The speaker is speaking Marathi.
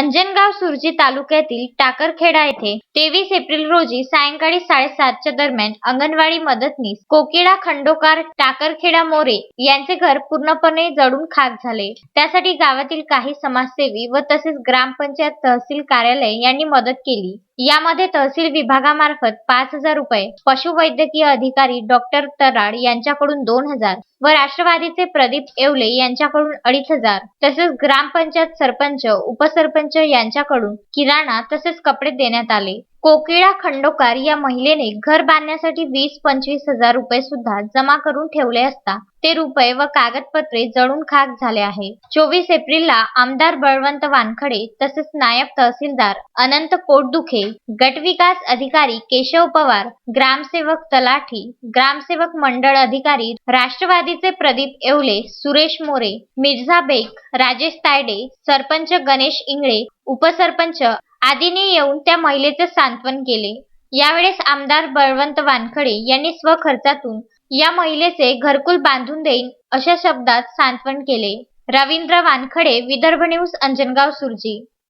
अंजनगाव सुरजी तालुक्यातील टाकरखेडा येथे तेवीस एप्रिल रोजी सायंकाळी साडेसातच्या दरम्यान अंगणवाडी मदतनीस कोकिळा खंडोकार टाकरखेडा मोरे यांचे घर पूर्णपणे जळून खाक झाले. त्यासाठी गावातील काही समाजसेवी व तसेच ग्रामपंचायत तहसील कार्यालय यांनी मदत केली. यामध्ये तहसील विभागामार्फत पाच हजार रुपये पशुवैद्यकीय अधिकारी डॉक्टर तराड यांच्याकडून दोन हजार व राष्ट्रवादीचे प्रदीप येवले यांच्याकडून अडीच हजार तसेच ग्रामपंचायत सरपंच उपसरपंच यांच्याकडून किराणा तसेच कपडे देण्यात आले. कोकिळा खंडोकार या महिलेने घर बांधण्यासाठी वीस पंचवीस हजार रुपये सुद्धा जमा करून ठेवले असता ते रुपये व कागदपत्रे जळून खाक झाले आहे. चोवीस एप्रिलला आमदार बळवंत वानखडे तसेच नायब तहसीलदार अनंत पोटदुखे गटविकास अधिकारी केशव पवार ग्रामसेवक तलाठी ग्रामसेवक मंडळ अधिकारी राष्ट्रवादीचे प्रदीप येवले सुरेश मोरे मिर्झा बेग राजेश तायडे सरपंच गणेश इंगळे उपसरपंच आदींनी येऊन त्या महिलेचे सांत्वन केले. यावेळेस आमदार बळवंत वानखडे यांनी स्वखर्चातून या महिलेचे घरकुल बांधून देईन अशा शब्दात सांत्वन केले. रवींद्र वानखडे विदर्भ न्यूज अंजनगाव सुरजी.